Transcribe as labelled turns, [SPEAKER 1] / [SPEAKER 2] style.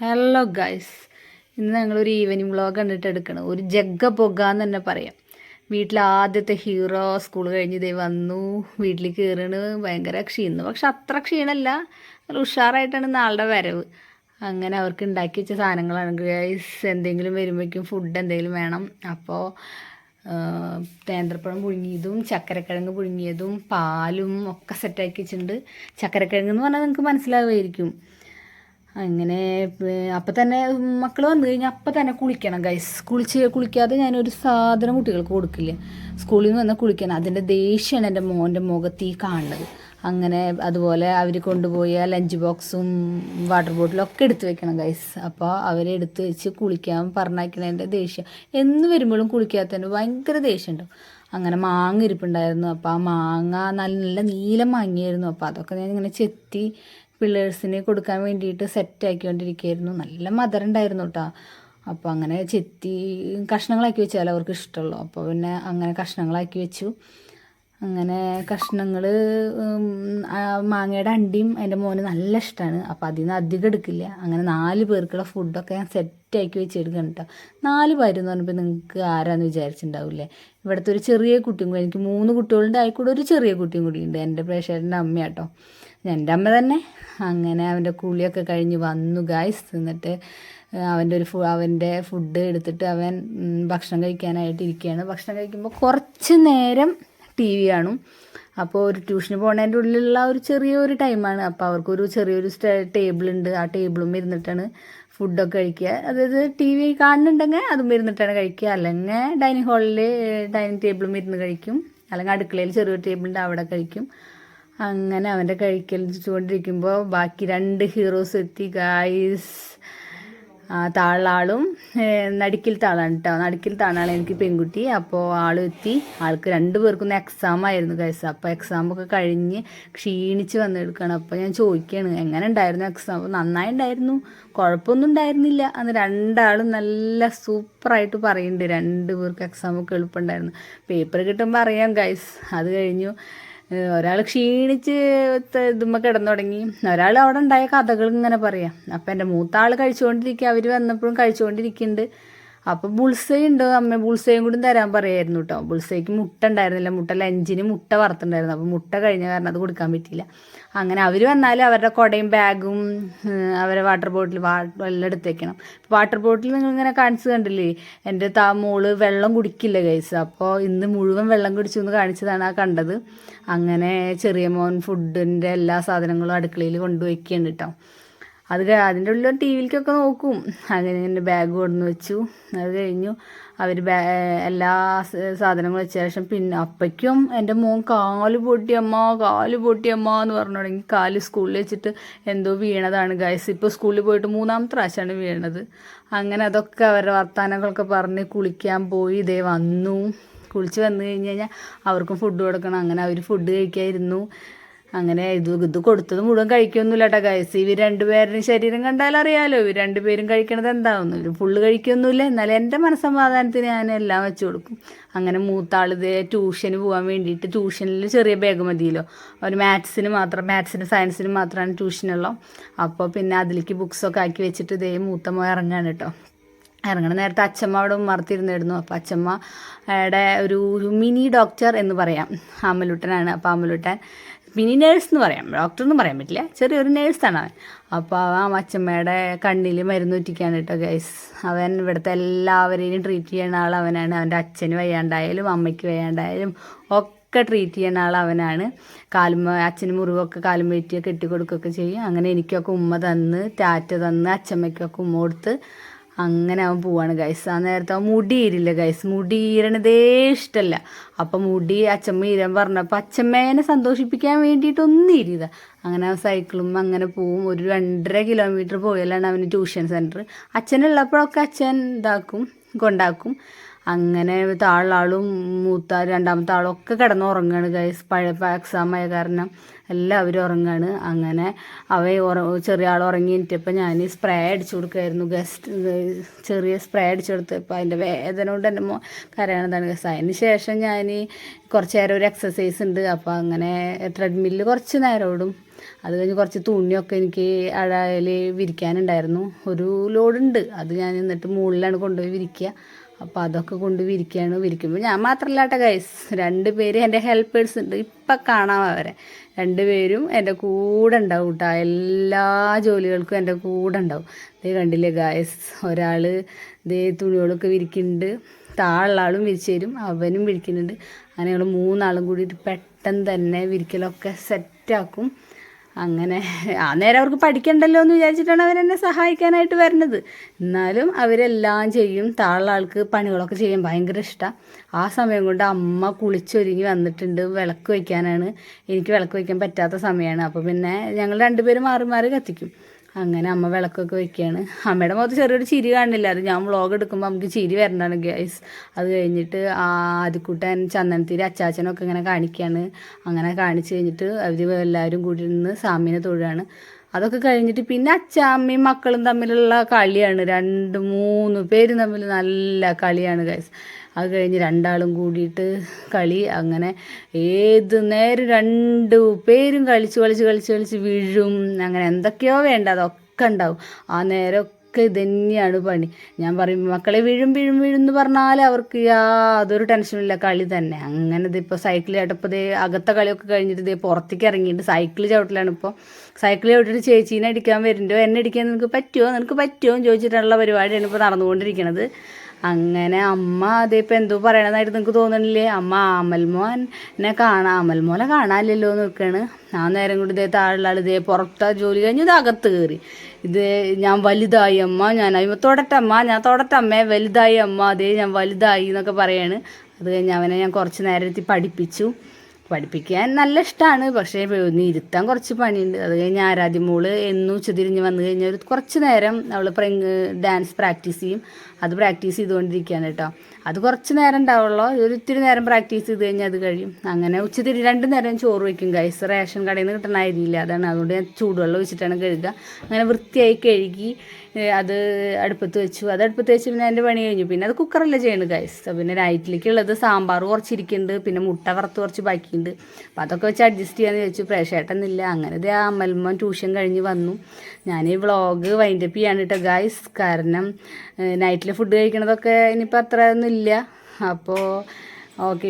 [SPEAKER 1] Hello guys ഇന്ന് ഞങ്ങളൊരു evening vlog കണ്ടിട്ട് എടുക്കണം. ഒരു ജഗ്ഗ പൊക എന്ന് തന്നെ പറയാം. വീട്ടിൽ ആദ്യത്തെ ഹീറോ സ്കൂൾ കഴിഞ്ഞ് ഇതേ വന്നു. വീട്ടിൽ കയറണ് ഭയങ്കര ക്ഷീണം. പക്ഷെ അത്ര ക്ഷീണമല്ല ഉഷാറായിട്ടാണ് നാളുടെ വരവ്. അങ്ങനെ അവർക്ക് ഉണ്ടാക്കി വെച്ച സാധനങ്ങളാണ്. ഗൈസ് എന്തെങ്കിലും വരുമ്പോഴേക്കും ഫുഡ് എന്തെങ്കിലും വേണം. അപ്പോൾ നേന്ത്രപ്പഴം പുഴുങ്ങിയതും ചക്കരക്കിഴങ്ങ് പുഴുങ്ങിയതും പാലും ഒക്കെ സെറ്റാക്കി വെച്ചിട്ടുണ്ട്. ചക്കരക്കിഴങ്ങ് എന്ന് പറഞ്ഞാൽ നിങ്ങൾക്ക് മനസ്സിലാവുമായിരിക്കും. അങ്ങനെ അപ്പം തന്നെ മക്കൾ വന്നു കഴിഞ്ഞാൽ അപ്പം തന്നെ കുളിക്കണം ഗൈസ് കുളിച്ച് കുളിക്കാതെ ഞാനൊരു സാധനം കുട്ടികൾക്ക് കൊടുക്കില്ല. സ്കൂളിൽ നിന്ന് വന്നാൽ കുളിക്കണം. അതിന്റെ ദേഷ്യമാണ് എന്റെ മോന്റെ മുഖത്ത് കാണുന്നത് അങ്ങനെ അതുപോലെ അവർ കൊണ്ടുപോയ ലഞ്ച് ബോക്സും വാട്ടർ ബോട്ടിലും ഒക്കെ എടുത്തു വെക്കണം ഗൈസ് അപ്പോൾ അവരെ എടുത്ത് വെച്ച് കുളിക്കാൻ പറഞ്ഞയക്കണതിന്റെ ദേഷ്യം. എന്ന് വരുമ്പോഴും കുളിക്കാത്തതിന് ഭയങ്കര ദേഷ്യം ഉണ്ടാവും. അങ്ങനെ മാങ്ങ ഇരിപ്പുണ്ടായിരുന്നു അപ്പോൾ ആ മാങ്ങ നല്ല നീല മാങ്ങയായിരുന്നു. അപ്പോൾ അതൊക്കെ ഞാൻ ഇങ്ങനെ ചെത്തി പിള്ളേഴ്സിന് കൊടുക്കാൻ വേണ്ടിയിട്ട് സെറ്റ് ആക്കിക്കൊണ്ടിരിക്കുകയായിരുന്നു നല്ല മധുരം ഉണ്ടായിരുന്നു കേട്ടോ അപ്പോൾ അങ്ങനെ ചെത്തി കഷ്ണങ്ങളാക്കി വെച്ചാൽ അവർക്ക് ഇഷ്ടമുള്ളൂ. അപ്പോൾ പിന്നെ അങ്ങനെ കഷ്ണങ്ങളാക്കി വെച്ചു. അങ്ങനെ കഷ്ണങ്ങൾ മാങ്ങയുടെ അണ്ടിയും എന്റെ മോന് നല്ല ഇഷ്ടമാണ് അപ്പോൾ അതിൽ നിന്ന് അധികം എടുക്കില്ല. അങ്ങനെ നാല് പേർക്കുള്ള ഫുഡൊക്കെ ഞാൻ സെറ്റാക്കി വെച്ചെടുക്കണം കേട്ടോ. നാല് പേരെന്ന് പറഞ്ഞപ്പോൾ നിങ്ങൾക്ക് ആരാന്ന് വിചാരിച്ചിട്ടുണ്ടാവില്ലേ? ഇവിടുത്തെ ഒരു ചെറിയ കുട്ടിയും കൂടി എനിക്ക് മൂന്ന് കുട്ടികളുണ്ട് അതിൽ കൂടെ ഒരു ചെറിയ കുട്ടിയും കൂടി ഉണ്ട്. എന്റെ പ്രേക്ഷകരുടെ അമ്മയാട്ടോ എന്റെ അമ്മ തന്നെ. അങ്ങനെ അവന്റെ കുളിയൊക്കെ കഴിഞ്ഞ് വന്നു ഗായ്സ് എന്നിട്ട് അവന്റെ ഒരു ഫു അവന്റെ ഫുഡ് എടുത്തിട്ട് അവൻ ഭക്ഷണം കഴിക്കാനായിട്ട് ഇരിക്കുകയാണ്. ഭക്ഷണം കഴിക്കുമ്പോൾ കുറച്ച് നേരം ടി വി കാണും. അപ്പോൾ ഒരു ട്യൂഷന് പോകുന്നതിന്റെ ഉള്ളിലുള്ള ഒരു ചെറിയൊരു ടൈമാണ് അപ്പോൾ അവർക്കൊരു ചെറിയൊരു ടേബിളുണ്ട് ആ ടേബിളും ഇരുന്നിട്ടാണ് ഫുഡൊക്കെ കഴിക്കുക. അതായത് ടി വി കാണുന്നുണ്ടെങ്കിൽ അതും ഇരുന്നിട്ടാണ് കഴിക്കുക. അല്ലെങ്കിൽ ഡൈനിങ് ഹാളിൽ ഡൈനിങ് ടേബിളും ഇരുന്ന് കഴിക്കും. അല്ലെങ്കിൽ അടുക്കളയിൽ ചെറിയൊരു ടേബിളുണ്ട് അവിടെ കഴിക്കും. അങ്ങനെ അവന്റെ കഴിക്കൽ കൊണ്ടിരിക്കുമ്പോൾ ബാക്കി രണ്ട് ഹീറോസ് എത്തി. ഗായ്സ് താളാളും നടുക്കിൽ താളാണ് കേട്ടോ നടുക്കിൽ താളാണ് എനിക്ക് പെൺകുട്ടി. അപ്പോൾ ആൾ എത്തി. ആൾക്ക് രണ്ട് പേർക്കും എക്സാം ആയിരുന്നു കൈസ അപ്പോൾ എക്സാമൊക്കെ കഴിഞ്ഞ് ക്ഷീണിച്ച് വന്നെടുക്കണം. അപ്പോൾ ഞാൻ ചോദിക്കുകയാണ് എങ്ങനെ ഉണ്ടായിരുന്നു എക്സാം അപ്പോൾ നന്നായി ഉണ്ടായിരുന്നു. കുഴപ്പമൊന്നും ഉണ്ടായിരുന്നില്ല. അന്ന് രണ്ടാളും നല്ല സൂപ്പറായിട്ട് പറയുന്നുണ്ട് രണ്ട് പേർക്ക് എക്സാമൊക്കെ എളുപ്പമുണ്ടായിരുന്നു പേപ്പർ കിട്ടുമ്പോൾ അറിയാം ഗൈസ് അത് കഴിഞ്ഞു. ഒരാൾ ക്ഷീണിച്ച് ഇതുമ്മ കിടന്നു തുടങ്ങി ഒരാൾ അവിടെ ഉണ്ടായ കഥകൾ ഇങ്ങനെ പറയാം. അപ്പം എന്റെ മൂത്ത ആൾ കഴിച്ചുകൊണ്ടിരിക്കുക അവർ വന്നപ്പോഴും കഴിച്ചുകൊണ്ടിരിക്കുന്നുണ്ട് അപ്പോൾ ബുൾസൈ ഉണ്ട്. അമ്മ ബുൾസൈയും കൂടി തരാൻ പറയായിരുന്നു കേട്ടോ ബുൾസൈക്ക് മുട്ട ഉണ്ടായിരുന്നില്ല. മുട്ട ലഞ്ചിന് മുട്ട വറുത്തുണ്ടായിരുന്നു അപ്പോൾ മുട്ട കഴിഞ്ഞ കാരണം അത് കൊടുക്കാൻ പറ്റിയില്ല. അങ്ങനെ അവർ വന്നാലും അവരുടെ കുടയും ബാഗും അവരെ വാട്ടർ ബോട്ടിൽ വെള്ളം എടുത്തേക്കണം വാട്ടർ ബോട്ടിൽ നിങ്ങൾ ഇങ്ങനെ കാണിച്ചു കണ്ടില്ലേ? എന്റെ താ മോൾ വെള്ളം കുടിക്കില്ല കൈസ് അപ്പോൾ ഇന്ന് മുഴുവൻ വെള്ളം കുടിച്ചു എന്ന് കാണിച്ചതാണ് ആ കണ്ടത്. അങ്ങനെ ചെറിയ മോൻ ഫുഡിന്റെ എല്ലാ സാധനങ്ങളും അടുക്കളയിൽ കൊണ്ടുവയ്ക്കുന്നുണ്ട് കേട്ടോ അത് അതിന്റെ ഉള്ളിൽ ടി വിയിലേക്കൊക്കെ നോക്കും. അങ്ങനെ എന്റെ ബാഗ് കൊണ്ടുവന്ന് വെച്ചു. അത് കഴിഞ്ഞു. അവർ എല്ലാ സാധനങ്ങളും വെച്ച ശേഷം പിന്നെ അപ്പയ്ക്കും എന്റെ മോൻ കാൽ പൊട്ടിയമ്മ കാൽ പൊട്ടിയമ്മ എന്ന് പറഞ്ഞു തുടങ്ങി. കാൽ സ്കൂളിൽ വെച്ചിട്ട് എന്തോ വീണതാണ് ഗൈസ് ഇപ്പോൾ സ്കൂളിൽ പോയിട്ട് മൂന്നാമത്തെ പ്രാവശ്യമാണ് വീണത്. അങ്ങനെ അതൊക്കെ അവരുടെ വർത്തമാനങ്ങളൊക്കെ പറഞ്ഞ് കുളിക്കാൻ പോയി. ഇതേ വന്നു. കുളിച്ച് വന്നു കഴിഞ്ഞ് കഴിഞ്ഞാൽ അവർക്കും ഫുഡ് കൊടുക്കണം. അങ്ങനെ അവർ ഫുഡ് കഴിക്കായിരുന്നു. അങ്ങനെ ഇത് ഇത് കൊടുത്തത് മുഴുവൻ കഴിക്കൊന്നുമില്ല കേട്ടോ ഗൈസ് ഇവർ രണ്ടുപേരുടെ ശരീരം കണ്ടാൽ അറിയാലോ ഇവർ രണ്ടുപേരും കഴിക്കണത് എന്താവുന്നു ഇവർ ഫുള്ള് കഴിക്കൊന്നുമില്ല. എന്നാലും എന്റെ മനസ്സമാധാനത്തിന് ഞാൻ എല്ലാം വെച്ച് കൊടുക്കും. അങ്ങനെ മൂത്താൾ ഇത് ട്യൂഷന് പോകാൻ വേണ്ടിയിട്ട് ട്യൂഷനിൽ ചെറിയ ബാഗ് മതിയല്ലോ. ഒരു മാത്സിന് മാത്രം മാത്സിന് സയൻസിന് മാത്രമാണ് ട്യൂഷനുള്ളൂ അപ്പോൾ പിന്നെ അതിലേക്ക് ബുക്സൊക്കെ ആക്കി വെച്ചിട്ട് ഇതേ മൂത്തമ്മ ഇറങ്ങാണ് കേട്ടോ. ഇറങ്ങണ നേരത്തെ അച്ഛമ്മ അവിടെ ഉമ്മർത്തിരുന്നിരുന്നു. അപ്പോൾ അച്ഛമ്മയുടെ ഒരു മിനി ഡോക്ടർ എന്ന് പറയാം. അമ്മലുട്ടനാണ് അപ്പോൾ അമ്മലുട്ടൻ മിനി നേഴ്സ് എന്ന് പറയാം. ഡോക്ടർ എന്ന് പറയാൻ പറ്റില്ല. ചെറിയൊരു നേഴ്സാണ് അവൻ. അപ്പോൾ ആ അച്ഛമ്മയുടെ കണ്ണിൽ മരുന്ന് ഉറ്റിക്കാണ് കേട്ടോ ഗൈസ് അവൻ ഇവിടുത്തെ എല്ലാവരെയും ട്രീറ്റ് ചെയ്യുന്ന ആൾ അവനാണ്. അവന്റെ അച്ഛന് വയ്യാണ്ടായാലും അമ്മയ്ക്ക് വയ്യാണ്ടായാലും ഒക്കെ ട്രീറ്റ് ചെയ്യുന്ന ആൾ അവനാണ്. കാലും അച്ഛന് മുറിവൊക്കെ കാലും വെറ്റി കെട്ടിക്കൊടുക്കുകയൊക്കെ ചെയ്യും. അങ്ങനെ എനിക്കൊക്കെ ഉമ്മ തന്ന് ടാറ്റ തന്ന് അച്ഛമ്മയ്ക്കൊക്കെ ഉമ്മ കൊടുത്ത് അങ്ങനെ അവൻ പോവാണ് ഗൈസ് ആ നേരത്തെ അവൻ മുടി ഈരില്ല ഗൈസ് മുടി ഇഷ്ടമല്ല അപ്പം മുടി അച്ഛമ്മ ഈരാൻ പറഞ്ഞപ്പോൾ അച്ഛമ്മേനെ സന്തോഷിപ്പിക്കാൻ വേണ്ടിയിട്ടൊന്നും അങ്ങനെ അവൻ സൈക്കിളും അങ്ങനെ പോവും. ഒരു രണ്ടര കിലോമീറ്റർ പോയാലാണ് അവന് ട്യൂഷൻ സെന്റർ അച്ഛനുള്ളപ്പോഴൊക്കെ അച്ഛൻ ഇതാക്കും കൊണ്ടാക്കും. അങ്ങനെ താഴാളും മൂത്ത രണ്ടാമത്തെ ആളും ഒക്കെ കിടന്ന് ഉറങ്ങാണ് ഗൈസ് പഴയ എക്സാം ആയ കാരണം എല്ലാവരും ഉറങ്ങാണ്. അങ്ങനെ അവ ചെറിയ ആൾ ഉറങ്ങി ഞാൻ സ്പ്രേ അടിച്ചു കൊടുക്കുമായിരുന്നു ഗസ്റ്റ് ചെറിയ സ്പ്രേ അടിച്ചു കൊടുത്തപ്പോൾ അതിന്റെ വേദന കൊണ്ട് എന്റെ മോ കരയണതാണ് ഗസ് അതിന് ശേഷം ഞാൻ കുറച്ച് നേരം ഒരു എക്സസൈസ് ഉണ്ട്. അപ്പോൾ അങ്ങനെ ട്രെഡ്മില്ല് കുറച്ച് നേരം ഓടും. അത് കഴിഞ്ഞ് കുറച്ച് തുണിയൊക്കെ എനിക്ക് അഴയിൽ വിരിക്കാനുണ്ടായിരുന്നു. ഒരു ലോഡുണ്ട് അത് ഞാൻ എന്നിട്ട് മുകളിലാണ് കൊണ്ടുപോയി വിരിക്കുക അപ്പോൾ അതൊക്കെ കൊണ്ട് വിരിക്കുകയാണ് വിരിക്കുമ്പോൾ ഞാൻ മാത്രമല്ല കേട്ടോ ഗൈസ് രണ്ട് പേര് എന്റെ ഹെൽപ്പേഴ്സ് ഉണ്ട്. ഇപ്പം കാണാം അവരെ. രണ്ട് പേരും എന്റെ കൂടെ ഉണ്ടാവും കേട്ടോ എല്ലാ ജോലികൾക്കും എന്റെ കൂടെ ഉണ്ടാവും. ഇത് കണ്ടില്ലേ ഗായസ് ഒരാൾ ഇതേ തുണികളൊക്കെ വിരിക്കുന്നുണ്ട്. താഴുള്ള ആളും വിരിച്ചു തരും അവനും വിരിക്കുന്നുണ്ട്. അങ്ങനെ ഞങ്ങൾ മൂന്നാളും കൂടിയിട്ട് പെട്ടെന്ന് തന്നെ വിരിക്കലൊക്കെ സെറ്റാക്കും അങ്ങനെ. ആ നേരം അവർക്ക് പഠിക്കണ്ടല്ലോ എന്ന് വിചാരിച്ചിട്ടാണ് അവരെന്നെ സഹായിക്കാനായിട്ട് വരുന്നത്. എന്നാലും അവരെല്ലാം ചെയ്യും. താഴെ ആൾക്ക് പണികളൊക്കെ ചെയ്യാൻ ഭയങ്കര ഇഷ്ടമാണ് ആ സമയം കൊണ്ട് അമ്മ കുളിച്ചൊരുങ്ങി വന്നിട്ടുണ്ട് വിളക്ക് വയ്ക്കാനാണ്. എനിക്ക് വിളക്ക് വയ്ക്കാൻ പറ്റാത്ത സമയമാണ് അപ്പോൾ പിന്നെ ഞങ്ങൾ രണ്ടുപേരും മാറി മാറി കത്തിക്കും. അങ്ങനെ അമ്മ വിളക്കൊക്കെ വെക്കുകയാണ് അമ്മയുടെ മുഖത്ത് ചെറിയൊരു ചിരി കാണില്ല. അത് ഞാൻ വ്ളോഗ് എടുക്കുമ്പോൾ നമുക്ക് ചിരി വരണ്ടാണ് ഗ്യാസ് അത് കഴിഞ്ഞിട്ട് ആദ്യക്കൂട്ടൻ ചന്ദനത്തിരി അച്ചാച്ചനൊക്കെ ഇങ്ങനെ കാണിക്കുകയാണ് അങ്ങനെ കാണിച്ച് കഴിഞ്ഞിട്ട് അവർ എല്ലാവരും കൂടി നിന്ന് സാമ്യനെ തൊഴുകയാണ് അതൊക്കെ കഴിഞ്ഞിട്ട് പിന്നെ അച്ചാമ്മയും മക്കളും തമ്മിലുള്ള കളിയാണ്. രണ്ട് മൂന്ന് പേരും തമ്മിൽ നല്ല കളിയാണ് ഗൈസ് അത് കഴിഞ്ഞ് രണ്ടാളും കൂടിയിട്ട് കളി അങ്ങനെ ഏത് നേരം രണ്ട് പേരും കളിച്ച് കളിച്ച് കളിച്ച് കളിച്ച് വീഴും. അങ്ങനെ എന്തൊക്കെയോ വേണ്ട അതൊക്കെ ഉണ്ടാവും. ആ നേരമൊക്കെ ഇത് തന്നെയാണ് പണി. ഞാൻ പറയും മക്കളെ വീഴും വീഴും വീഴും എന്ന് പറഞ്ഞാൽ അവർക്ക് യാതൊരു ടെൻഷനില്ല കളി തന്നെ. അങ്ങനെ ഇതിപ്പോൾ സൈക്കിൾ ചവിട്ടപ്പോൾ ഇതേ അകത്തെ കളിയൊക്കെ കഴിഞ്ഞിട്ട് ഇതേ പുറത്തേക്ക് ഇറങ്ങിയിട്ട് സൈക്കിൾ ചവിട്ടലാണ് ഇപ്പോൾ സൈക്കിൾ ചവിട്ടിട്ട് ചേച്ചീനെ അടിക്കാൻ വരുന്നുണ്ടോ എന്നെ അടിക്കാൻ നിനക്ക് പറ്റുമോ നിനക്ക് പറ്റുമോ എന്ന് ചോദിച്ചിട്ടുള്ള പരിപാടിയാണ് ഇപ്പോൾ നടന്നുകൊണ്ടിരിക്കുന്നത് അങ്ങനെ അമ്മ അതിപ്പോൾ എന്തോ പറയണതായിട്ട് നിങ്ങൾക്ക് തോന്നണില്ലേ? അമ്മ ആമൽമോനെ കാണാം അമൽമോനെ കാണാനില്ലല്ലോ എന്ന് നിൽക്കുകയാണ് ആ നേരം കൊണ്ട് ഇതേ താഴെയുള്ള ആൾ ഇതേ പുറത്തെ ജോലി കഴിഞ്ഞ് ഇത് അകത്ത് കയറി ഇത് ഞാൻ വലുതായി അമ്മ ഞാൻ തൊടട്ടമ്മ ഞാൻ തൊടട്ടമ്മേ വലുതായി അമ്മ അതേ ഞാൻ വലുതായി എന്നൊക്കെ പറയാണ്. അത് കഴിഞ്ഞ് അവനെ ഞാൻ കുറച്ച് നേരത്തിൽ പഠിപ്പിച്ചു. പഠിപ്പിക്കാൻ നല്ല ഇഷ്ടമാണ് പക്ഷേ ഒന്ന് ഇരുത്താൻ കുറച്ച് പണിയുണ്ട്. അത് കഴിഞ്ഞ് ആരാധ്യമോൾ എന്നും ഉച്ചതിരിഞ്ഞ് വന്നു കഴിഞ്ഞാൽ ഒരു കുറച്ച് നേരം അവൾ ഡാൻസ് പ്രാക്ടീസ് ചെയ്യും. അത് പ്രാക്ടീസ് ചെയ്തുകൊണ്ടിരിക്കുകയാണ് കേട്ടോ. അത് കുറച്ച് നേരം ഉണ്ടാവുള്ളൂ. ഒരു ഇത്തിരി നേരം പ്രാക്ടീസ് ചെയ്ത് കഴിഞ്ഞാൽ അത് കഴിയും. അങ്ങനെ ഉച്ചതിരി രണ്ട് നേരം ചോറ് വയ്ക്കും. ഗൈസ് റേഷൻ കടയിൽ നിന്ന് കിട്ടുന്ന അരിയില്ല. അതാണ്. അതുകൊണ്ട് ഞാൻ ചൂടുവെള്ളം വെച്ചിട്ടാണ് കഴുകുക. അങ്ങനെ വൃത്തിയായി കഴുകി അത് അടുപ്പത്ത് വെച്ചു. അത് അടുപ്പത്ത് വെച്ച് പിന്നെ എന്റെ പണി കഴിഞ്ഞു. പിന്നെ അത് കുക്കറല്ല ചെയ്യുന്നത് ഗൈസ്? പിന്നെ നൈറ്റിലേക്കുള്ളത് സാമ്പാർ കുറച്ചിരിക്കുന്നുണ്ട്. പിന്നെ മുട്ട വറുത്ത് കുറച്ച് ബാക്കിയുണ്ട്. അപ്പോൾ അതൊക്കെ വെച്ച് അഡ്ജസ്റ്റ് ചെയ്യാന്ന് വെച്ചു പ്രേക്ഷേട്ടനില്ല അങ്ങനെ ഇതേ അമ്മൽമ്മ ട്യൂഷൻ കഴിഞ്ഞ് വന്നു. ഞാൻ ഈ വ്ളോഗ് വൈൻഡപ്പ് ചെയ്യാണ് കേട്ടോ ഗായ്സ് കാരണം നൈറ്റിൽ ഫുഡ് കഴിക്കണതൊക്കെ ഇനിയിപ്പോൾ അത്ര ഒന്നും ഇല്ല അപ്പോൾ ഓക്കെ